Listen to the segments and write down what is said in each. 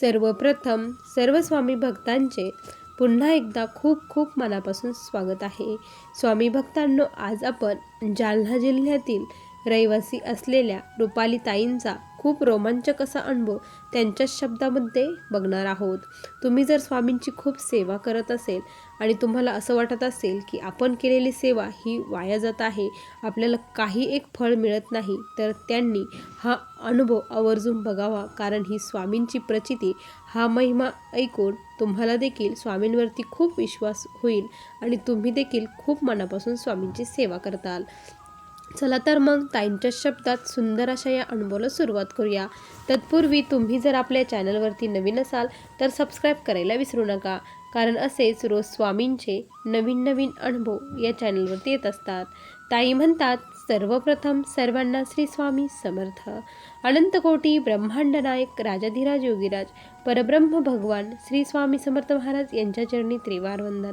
सर्वप्रथम सर्व स्वामी भक्तांचे पुन्हा एकदा खूप खूप मनापासून स्वागत आहे. स्वामी भक्तांनो आज आपण जालना जिल्ह्यातील रहिवासी असलेल्या रुपाली ताईंचा खूप रोमांचक असा अनुभव त्यांच्याच शब्दामध्ये बघणार आहोत. तुम्ही जर स्वामींची खूप सेवा करत असेल आणि तुम्हाला असं वाटत असेल की आपण केलेली सेवा ही वाया जात आहे आपल्याला काही एक फळ मिळत नाही तर त्यांनी हा अनुभव आवर्जून बघावा कारण ही स्वामींची प्रचिती हा महिमा ऐकून तुम्हाला देखील स्वामींवरती खूप विश्वास होईल आणि तुम्ही देखील खूप मनापासून स्वामींची सेवा करताल. चला तर मग ताईंच्या शब्दात सुंदर अशा या अनुभवाला सुरुवात करूया. तत्पूर्वी तुम्ही जर आपल्या चॅनलवरती नवीन असाल तर सबस्क्राईब करायला विसरू नका. कारण असेच रोज स्वामींचे नवीन नवीन अनुभव या चॅनलवरती येत असतात. ताई म्हणतात सर्वप्रथम सर्वांना श्री स्वामी समर्थ. अनंतकोटी ब्रह्मांड नायक राजाधिराज योगीराज परब्रह्म भगवान श्री स्वामी समर्थ महाराज यांच्या चरणी त्रिवार वंदन.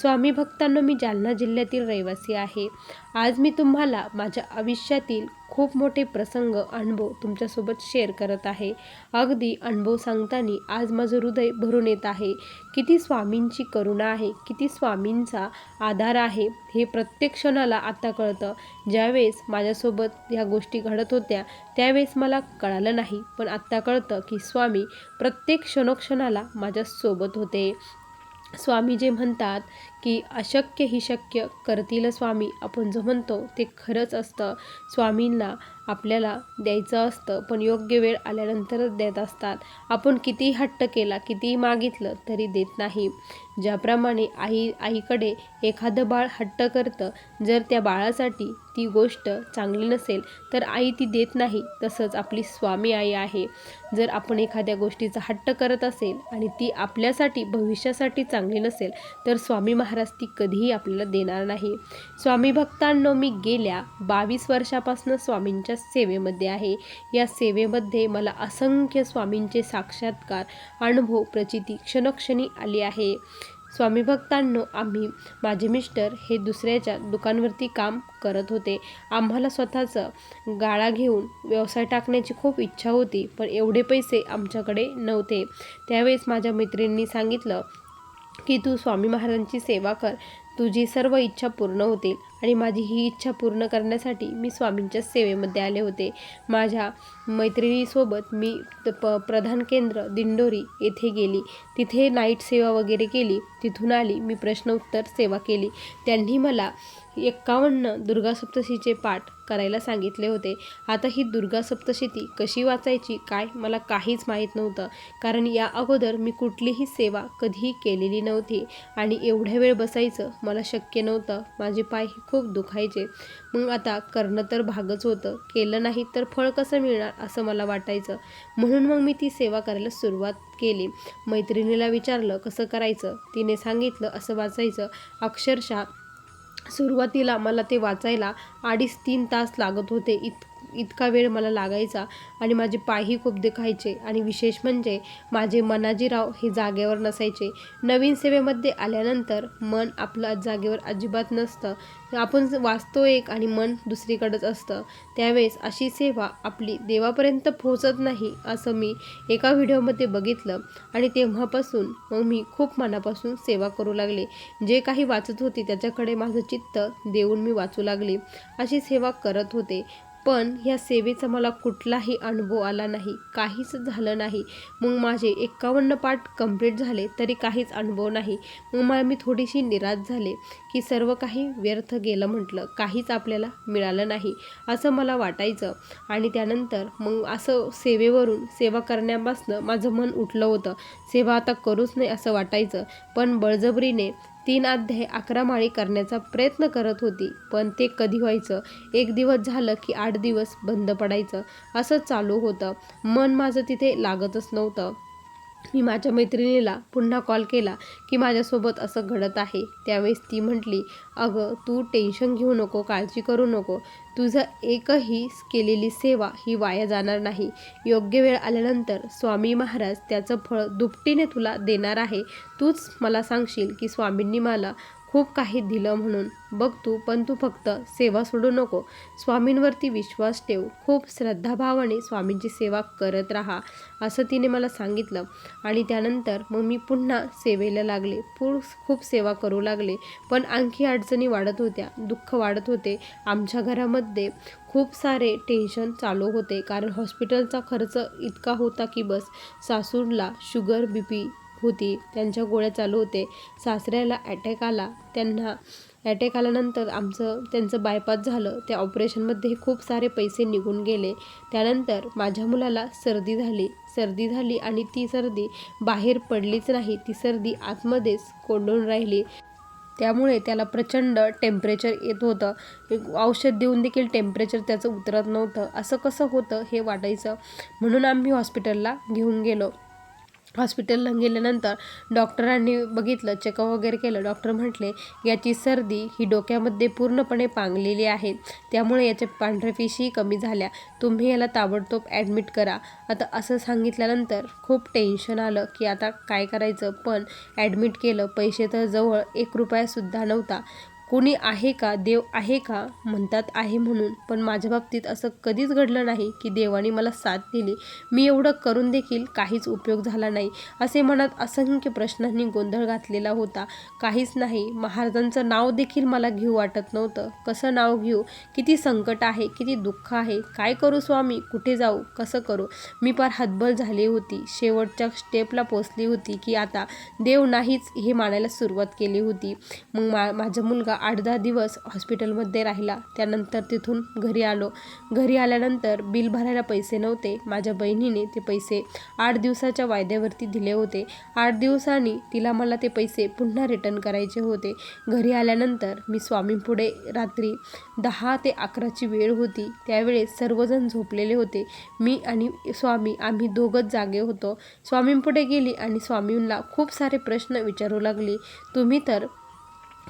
स्वामी भक्तांनो मी जालना जिल्ह्यातील रहिवासी आहे. आज मी तुम्हाला माझ्या आयुष्यातील खूप मोठे प्रसंग अनुभव तुमच्यासोबत शेअर करत आहे. अगदी अनुभव सांगताना आज माझं हृदय भरून येत आहे. किती स्वामींची करुणा आहे किती स्वामींचा आधार आहे हे प्रत्येक क्षणाला आता कळतं. ज्यावेळेस माझ्यासोबत ह्या गोष्टी घडत होत्या त्यावेळेस मला कळालं नाही. पण आत्ता कळतं की स्वामी प्रत्येक क्षणोक्षणाला माझ्यासोबत होते. स्वामी जे म्हणतात की अशक्य ही शक्य करतील स्वामी. आपण जो म्हणतो ते खरंच असतं. स्वामींना आपल्याला द्यायचं असतं पण योग्य वेळ आल्यानंतरच देत असतात. आपण कितीही हट्ट केला कितीही मागितलं तरी देत नाही. ज्याप्रमाणे आई आईकडे एखादं बाळ हट्ट करतं जर त्या बाळासाठी ती गोष्ट चांगली नसेल तर आई ती देत नाही तसंच आपली स्वामी आई आहे. जर आपण एखाद्या गोष्टीचा हट्ट करत असेल आणि ती आपल्यासाठी भविष्यासाठी चांगली नसेल तर स्वामी महाराज ती कधीही आपल्याला देणार नाही. स्वामी भक्तांनो मी गेल्या बावीस वर्षापासून स्वामींच्या सेवेमध्ये आहे. या सेवेमध्ये मला असंख्य स्वामींचे साक्षात्कार अनुभव प्रचिती क्षणक्षणी आली आहे. स्वामी भक्तांनो आम्ही माझे मिस्टर हे दुसऱ्याच्या दुकानवरती काम करत होते. आम्हाला स्वतःचं गाळा घेऊन व्यवसाय टाकण्याची खूप इच्छा होती पण एवढे पैसे आमच्याकडे नव्हते. त्यावेळेस माझ्या मैत्रिणींनी सांगितलं की तू स्वामी महाराजांची सेवा कर. तुझी सर्व इच्छा पूर्ण होतील आणि माझी ही इच्छा पूर्ण करण्यासाठी मी स्वामींच्या सेवेमध्ये आले होते. माझ्या मैत्रिणीसोबत मी प प्रधान केंद्र दिंडोरी येथे गेली. तिथे नाईट सेवा वगैरे केली. तिथून आली. मी प्रश्न उत्तर सेवा केली. त्यांनी मला एक्कावन्न दुर्गा सप्तशीचे पाठ करायला सांगितले होते. आता ही दुर्गा सप्तशती कशी वाचायची काय? मला काहीच माहीत नव्हतं. कारण या अगोदर मी कुठलीही सेवा कधीही केलेली नव्हती. आणि एवढ्या वेळ बसायचं मला शक्य नव्हतं. माझे पाय खूप दुखायचे. मग आता करणं तर भागच होतं. केलं नाही तर फळ कसं मिळणार असं मला वाटायचं. म्हणून मग मी ती सेवा करायला सुरुवात केली. मैत्रिणीला विचारलं कसं करायचं? तिने सांगितलं असं वाचायचं. अक्षरशः सुरुवातीला मला ते वाचायला अडीच तीन तास लागत होते. इत इतका वेळ मला लागायचा आणि माझे पायही खूप दुखायचे. आणि विशेष म्हणजे माझे मनाजीराव हे जागेवर नसायचे. नवीन सेवेमध्ये आल्यानंतर मन आपलं जागेवर अजिबात नसतं. आपण वाचतो एक आणि मन दुसरीकडंच असतं. त्यावेळेस अशी सेवा आपली देवापर्यंत पोहोचत नाही असं मी एका व्हिडिओमध्ये बघितलं. आणि तेव्हापासून मग मी खूप मनापासून सेवा करू लागले. जे काही वाचत होते त्याच्याकडे माझं चित्त देऊन मी वाचू लागले. अशी सेवा करत होते. पण ह्या सेवेचा मला कुठलाही अनुभव आला नाही. काहीच झालं नाही. मग माझे एक्कावन्न पाठ कंप्लीट झाले तरी काहीच अनुभव नाही. मग मला मी थोडीशी निराश झाले की सर्व काही व्यर्थ गेलं म्हटलं. काहीच आपल्याला मिळालं नाही असं मला वाटायचं. आणि त्यानंतर मग असं सेवेवरून सेवा करण्यापासनं माझं मन उठलं होतं. सेवा आता करूच नाही असं वाटायचं. पण बळजबरीने तीन अध्याय अकरा माळी करण्याचा प्रयत्न करत होती पण ते कधी व्हायचं? एक दिवस झालं की आठ दिवस बंद पडायचं असं चालू होतं. मन माझं तिथे लागतच नव्हतं. मी माझ्या मैत्रिणीला पुन्हा कॉल केला की माझ्यासोबत असं घडत आहे. त्यावेळेस ती म्हटली अगं तू टेन्शन घेऊ नको काळजी करू नको. तुझं एकही केलेली सेवा ही वाया जाणार नाही. योग्य वेळ आल्यानंतर स्वामी महाराज त्याचं फळ दुपटीने तुला देणार आहे. तूच मला सांगशील की स्वामींनी मला खूप काही दिलं म्हणून. बघ तू पण तू फक्त सेवा सोडू नको. स्वामींवरती विश्वास ठेव. खूप श्रद्धाभावाने स्वामींची सेवा करत राहा असं तिने मला सांगितलं. आणि त्यानंतर मग मी पुन्हा सेवेला लागले. पू खूप सेवा करू लागले पण आणखी अडचणी वाढत होत्या. दुःख वाढत होते. आमच्या घरामध्ये खूप सारे टेन्शन चालू होते. कारण हॉस्पिटलचा खर्च इतका होता की बस सासूरला शुगर बी पी होती. त्यांच्या गोळ्या चालू होते. सासऱ्याला अटॅक आला. त्यांना अटॅक आल्यानंतर आमचं त्यांचं बायपास झालं. त्या ऑपरेशनमध्ये खूप सारे पैसे निघून गेले. त्यानंतर माझ्या मुलाला सर्दी झाली. सर्दी झाली आणि ती सर्दी बाहेर पडलीच नाही. ती सर्दी आतमध्येच कोंडून राहिली. त्यामुळे त्याला प्रचंड टेम्परेचर येत होतं. औषध देऊन देखील टेम्परेचर त्याचं उतरत नव्हतं. असं कसं होतं हे वाटायचं. म्हणून आम्ही हॉस्पिटलला घेऊन गेलो. हॉस्पिटलला गेल्यानंतर डॉक्टरांनी बघितलं चेकअप वगैरे केलं. डॉक्टर म्हटले याची सर्दी ही डोक्यामध्ये पूर्णपणे पांगलेली आहे. त्यामुळे याच्या पांढऱ्या पेशी कमी झाल्या. तुम्ही याला ताबडतोब ॲडमिट करा. आता असं सांगितल्यानंतर खूप टेन्शन आलं की आता काय करायचं? पण ॲडमिट केलं. पैसे तर जवळ एक रुपयासुद्धा नव्हता. कोणी आहे का देव आहे का म्हणतात आहे म्हणून. पण माझ्या बाबतीत असं कधीच घडलं नाही की देवाने मला साथ दिली. मी एवढं करून देखील काहीच उपयोग झाला नाही. असे मनात असंख्य प्रश्नांनी गोंधळ घातलेला होता. काहीच नाही. महाराजांचं नाव देखील मला घेऊ वाटत नव्हतं. कसं नाव घेऊ? किती संकट आहे? किती दुःख आहे? काय करू स्वामी? कुठे जाऊ? कसं करू? मी फार हतबल झाली होती. शेवटच्या स्टेपला पोचली होती की आता देव नाहीच हे मानायला सुरुवात केली होती. मग मा माझा मुलगा आठ दहा दिवस हॉस्पिटलमध्ये राहिला. त्यानंतर तिथून घरी आलो. घरी आल्यानंतर बिल भरायला पैसे नव्हते. माझ्या बहिणीने ते पैसे आठ दिवसाच्या वायद्यावरती दिले होते. आठ दिवसांनी तिला मला ते पैसे पुन्हा रिटर्न करायचे होते. घरी आल्यानंतर मी स्वामींपुढे रात्री दहा ते अकराची वेळ होती. त्यावेळेस सर्वजण झोपलेले होते. मी आणि स्वामी आम्ही दोघंच जागे होतो. स्वामींपुढे गेली आणि स्वामींना खूप सारे प्रश्न विचारू लागली. तुम्ही तर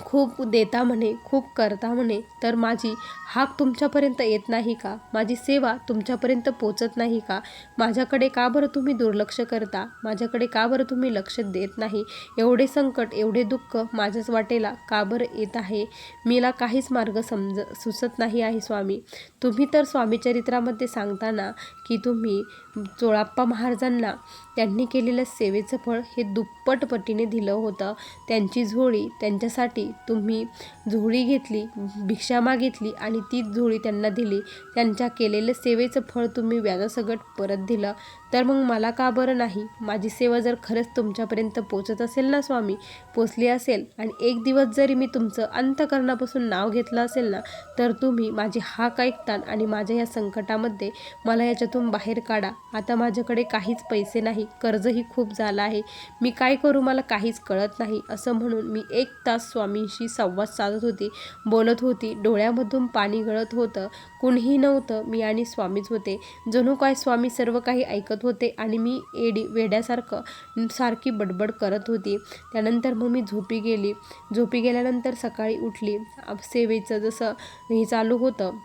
खूप देता म्हणे खूप करता म्हणे तर माझी हाक तुमच्यापर्यंत येत नाही का? माझी सेवा तुमच्यापर्यंत पोचत नाही का? माझ्याकडे का बरं तुम्ही दुर्लक्ष करता? माझ्याकडे का बरं तुम्ही लक्ष देत नाही? एवढे संकट एवढे दुःख माझ्याच वाटेला का बरं येत आहे? मीला काहीच मार्ग समज सुचत नाही आहे स्वामी. तुम्ही तर स्वामी चरित्रामध्ये सांगताना की तुम्ही चोळाप्पा महाराजांना त्यांनी केलेलं सेवेचं फळ हे दुप्पट पटीने दिलं होतं. त्यांची झोळी त्यांच्यासाठी तुम्ही झोळी घेतली भिक्षा मागितली आणि तीच झोळी त्यांना दिली. त्यांच्या केलेलं सेवेचं फळ तुम्ही व्याजासकट परत दिलं. तर मग मला का बरं नाही? माझी सेवा जर खरंच तुमच्यापर्यंत पोचत असेल ना स्वामी? पोचली असेल आणि एक दिवस जरी मी तुमचं अंतकरणापासून नाव घेतलं असेल ना तर तुम्ही माझी हाक ऐकतान आणि माझ्या या संकटामध्ये मला याच्यातून बाहेर काढा. आता माझ्याकडे काहीच पैसे नाही कर्जही खूप झालं आहे. मी काय करू मला काहीच कळत नाही असं म्हणून मी एक तास स्वामींशी संवाद साधत होती. बोलत होती डोळ्यामधून पाणी गळत होतं. कुणीही नव्हतं मी आणि स्वामीच होते. जणू काय स्वामी सर्व काही ऐकत होते आणि मी एडी वेड्यासारखं सारखी बडबड करत होती. त्यानंतर मग मी झोपी गेली. झोपी गेल्यानंतर सकाळी उठली. सेवेचं जसं हे चालू होतं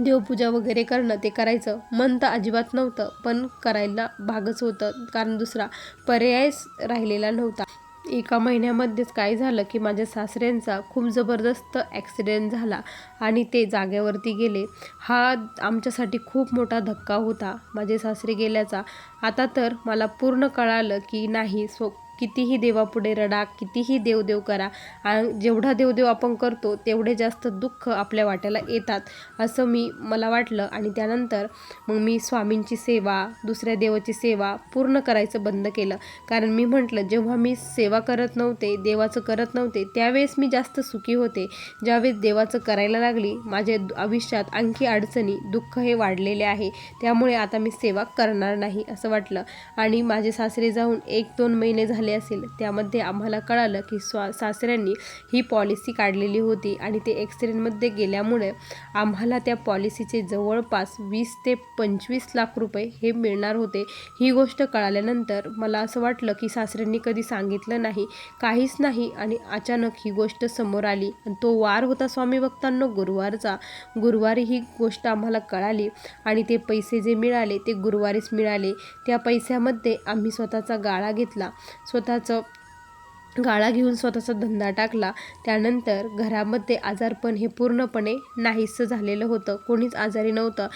देवपूजा वगैरे करणं ते करायचं. मन तर अजिबात नव्हतं पण करायला भागच होतं. कारण दुसरा पर्यायच राहिलेला नव्हता. एका महिन्यामध्येच काय झालं की माझ्या सासऱ्यांचा खूप जबरदस्त ॲक्सिडेंट झाला आणि ते जागेवरती गेले. हा आमच्यासाठी खूप मोठा धक्का होता माझे सासरे गेल्याचा. आता तर मला पूर्ण कळालं की नाही सो कितीही देवापुढे रडा कितीही देवदेव करा आणि जेवढा देवदेव आपण करतो तेवढे जास्त दुःख आपल्या वाट्याला येतात असं मी मला वाटलं. आणि त्यानंतर मग मी स्वामींची सेवा दुसऱ्या देवाची सेवा पूर्ण करायचं बंद केलं. कारण मी म्हटलं जेव्हा मी सेवा करत नव्हते देवाचं करत नव्हते त्यावेळेस मी जास्त सुखी होते. ज्यावेळेस देवाचं करायला लागली माझ्या आयुष्यात आणखी अडचणी दुःख हे वाढलेले आहे. त्यामुळे आता मी सेवा करणार नाही असं वाटलं. आणि माझे सासरे जाऊन एक दोन महिने झाले झाले असेल त्यामध्ये आम्हाला कळालं की स्वा सासऱ्यांनी ही पॉलिसी काढलेली होती आणि ते ॲक्सिडेंटमध्ये गेल्यामुळे आम्हाला त्या पॉलिसीचे जवळपास वीस ते पंचवीस लाख रुपये हे मिळणार होते. ही गोष्ट कळाल्यानंतर मला असं वाटलं की सासऱ्यांनी कधी सांगितलं नाही काहीच नाही आणि अचानक ही गोष्ट समोर आली. तो वार होता स्वामी भक्तांनो गुरुवारचा. गुरुवारी ही गोष्ट आम्हाला कळाली आणि ते पैसे जे मिळाले ते गुरुवारीच मिळाले. त्या पैशामध्ये आम्ही स्वतःचा गाळा घेतला. स्वतःचं गाळा घेऊन स्वतःचा धंदा टाकला. त्यानंतर घरामध्ये आजारपण हे पूर्णपणे नाहीसं झालेलं होतं. कोणीच आजारी नव्हतं.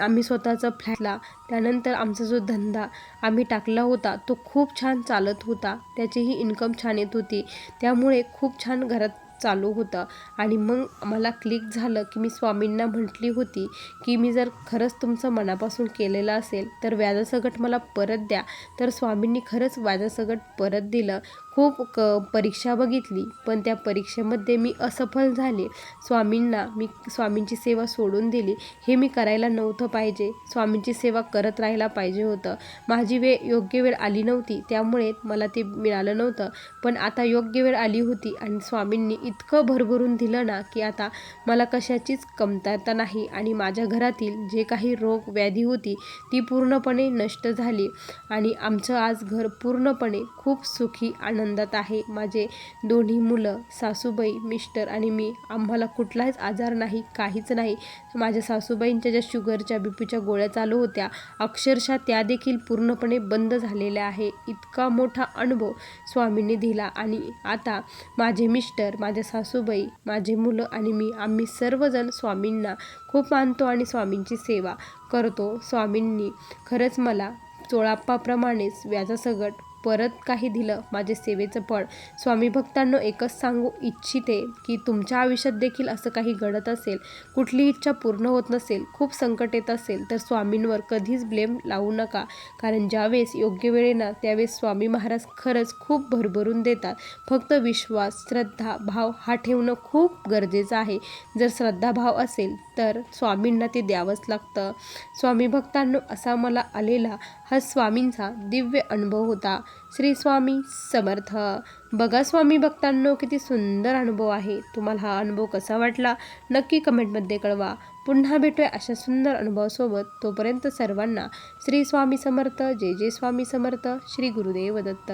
आम्ही स्वतःचा फ्लॅटला त्यानंतर आमचा जो धंदा आम्ही टाकला होता तो खूप छान चालत होता. त्याचीही इन्कम छान येत होती. त्यामुळे खूप छान घरात चालू होतं. आणि मग मला क्लिक झालं की मी स्वामींना म्हटली होती की मी जर खरंच तुमचं मनापासून केलेलं असेल तर व्याजासकट मला परत द्या. तर स्वामींनी खरंच व्याजासकट परत दिलं. खूप क परीक्षा बघितली. पण त्या परीक्षेमध्ये मी असफल झाले. स्वामींना मी स्वामींची सेवा सोडून दिली. हे मी करायला नव्हतं पाहिजे. स्वामींची सेवा करत राहायला पाहिजे होतं. माझी वेळ योग्य वेळ आली नव्हती. त्यामुळे मला ते मिळालं नव्हतं. पण आता योग्य वेळ आली होती आणि स्वामींनी इतकं भरभरून दिलं ना की आता मला कशाचीच कमतरता नाही आणि माझ्या घरातील जे काही रोग व्याधी होती ती पूर्णपणे नष्ट झाली. आणि आमचं आज घर पूर्णपणे खूप सुखी आनंदात आहे. माझे दोन्ही मुलं सासूबाई मिस्टर आणि मी आम्हाला कुठलाच आजार नाही काहीच नाही. माझ्या सासूबाईंच्या ज्या शुगरच्या बीपीच्या गोळ्या चालू होत्या अक्षरशः त्या देखील पूर्णपणे बंद झालेल्या आहे. इतका मोठा अनुभव स्वामींनी दिला आणि आता माझे मिस्टर माझ्या सासूबाई माझे मुलं आणि मी आम्ही सर्वजण स्वामींना खूप मानतो आणि स्वामींची सेवा करतो. स्वामींनी खरंच मला चोळाप्पाप्रमाणेच व्याजासगट परत काही दिलं माझे सेवेचं फळ. स्वामी भक्तांनो एकच सांगू इच्छिते की तुमच्या आयुष्यात देखील असं काही घडत असेल कुठली इच्छा पूर्ण होत नसेल खूप संकट येत असेल तर स्वामींवर कधीच ब्लेम लावू नका. कारण ज्यावेळेस योग्य वेळेना त्यावेळेस स्वामी महाराज खरंच खूप भरभरून देतात. फक्त विश्वास श्रद्धा भाव हा ठेवणं खूप गरजेचं आहे. जर श्रद्धा भाव असेल तर स्वामींना ते द्यावंच लागतं. स्वामी भक्तांनो असा मला आलेला हा स्वामींचा दिव्य अनुभव होता. श्री स्वामी समर्थ. बघा स्वामी भक्तांनो किती सुंदर अनुभव आहे. तुम्हाला हा अनुभव कसा वाटला नक्की कमेंटमध्ये कळवा. पुन्हा भेटूया अशा सुंदर अनुभवासोबत. तोपर्यंत सर्वांना श्री स्वामी समर्थ जय जय स्वामी समर्थ श्री गुरुदेव दत्त.